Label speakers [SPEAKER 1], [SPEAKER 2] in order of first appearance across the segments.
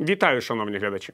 [SPEAKER 1] Вітаю, шановні глядачі.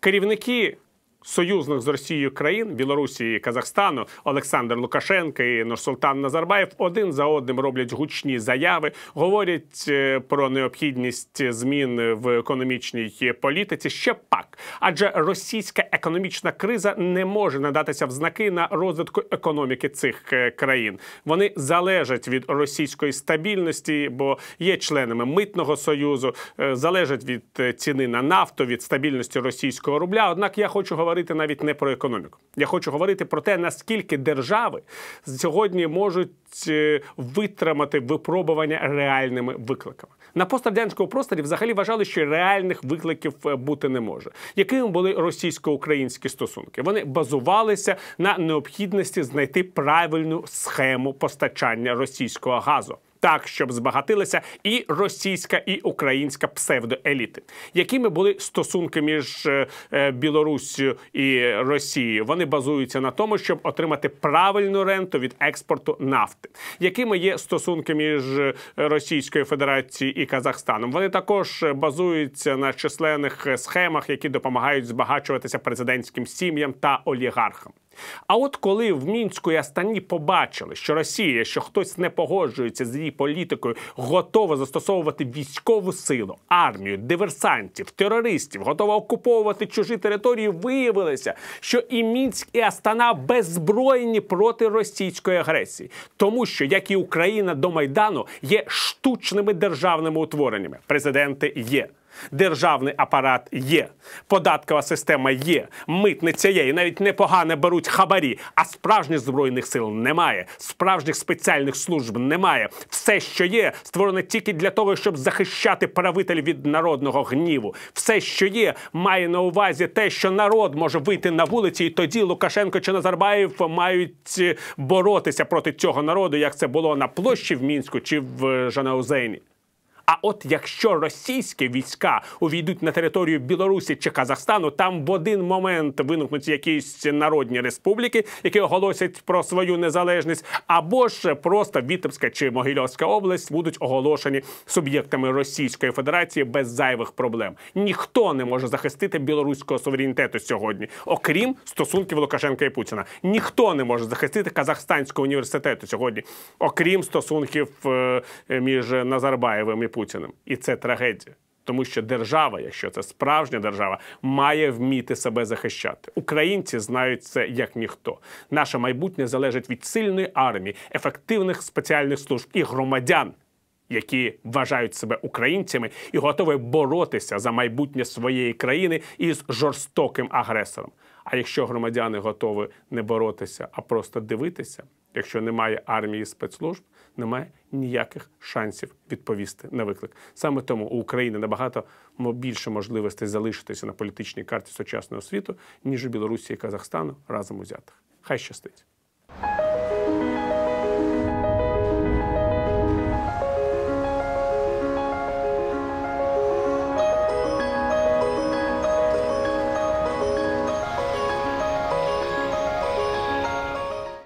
[SPEAKER 1] Керівники союзних з Росією країн Білорусі Казахстану Олександр Лукашенко і Нурсултан Назарбаєв один за одним роблять гучні заяви, говорять е, про необхідність змін в економічній політиці. Ще пак, адже російська економічна криза не може надатися в знаки на розвитку економіки цих е, країн. Вони залежать від російської стабільності, бо є членами митного союзу, е, залежать від ціни на нафту, від стабільності російського рубля. Однак я хочу говорити навіть не про економіку. Я хочу говорити про те, наскільки держави сьогодні можуть е, витримати випробування реальними викликами. На пострадянському просторі взагалі вважали, що реальних викликів е, бути не може. Якими були російсько-українські стосунки? Вони базувалися на необхідності знайти правильну схему постачання російського газу так, щоб збагатилися і російська, і українська псевдоеліти. Якими були стосунки між е, е, Білоруссю і Росією? Вони базуються на тому, щоб отримати правильну ренту від експорту нафти. Якими є стосунки між е, Російською Федерацією і Казахстаном? Вони також базуються на численних схемах, які допомагають збагачуватися президентським сім'ям та олігархам. А от коли в мінську і Астані побачили, що Росія, що хтось не погоджується з її політикою, готова застосовувати військову силу, армію, диверсантів, терористів, готова окуповувати чужі території, виявилося, що і мінськ і Астана беззброєні проти російської агресії, тому що як і Україна до майдану є штучними державними утвореннями. Президенти є. Державний апарат є, податкова система є, митниця є, і навіть непогано беруть хабарі. А справжніх збройних сил немає, справжніх спеціальних служб немає. Все, що є, створено тільки для того, щоб захищати правителів від народного гніву. Все, що є, має на увазі те, що народ може вийти на вулиці, і тоді Лукашенко чи Назарбаєв мають е, боротися проти цього народу, як це було на площі в мінську чи в Жанаузені. А от якщо російські війська увійдуть на територію Білорусі чи Казахстану, там в один момент виникнуть якісь народні республіки, які оголосять про свою незалежність, або ж просто Вітебська чи Могильовська область будуть оголошені суб'єктами Російської Федерації без зайвих проблем. Ніхто не може захистити білоруського суверенітету сьогодні, окрім стосунків Лукашенка і Путіна. Ніхто не може захистити Казахстанського університету сьогодні, окрім стосунків е, між Назарбаєвим і Путіним, і це трагедія. Тому що держава, якщо це справжня держава, має вміти себе захищати. Українці знають це як ніхто. Наше майбутнє залежить від сильної армії, ефективних спеціальних служб і громадян, які вважають себе українцями і готові боротися за майбутнє своєї країни із жорстоким агресором. А якщо громадяни готові не боротися, а просто дивитися, якщо немає армії спецслужб, немає ніяких шансів відповісти на виклик. Саме тому у України набагато більше можливостей залишитися на політичній карті сучасного світу, ніж у Білорусі і Казахстану разом узятих. Хай щастить.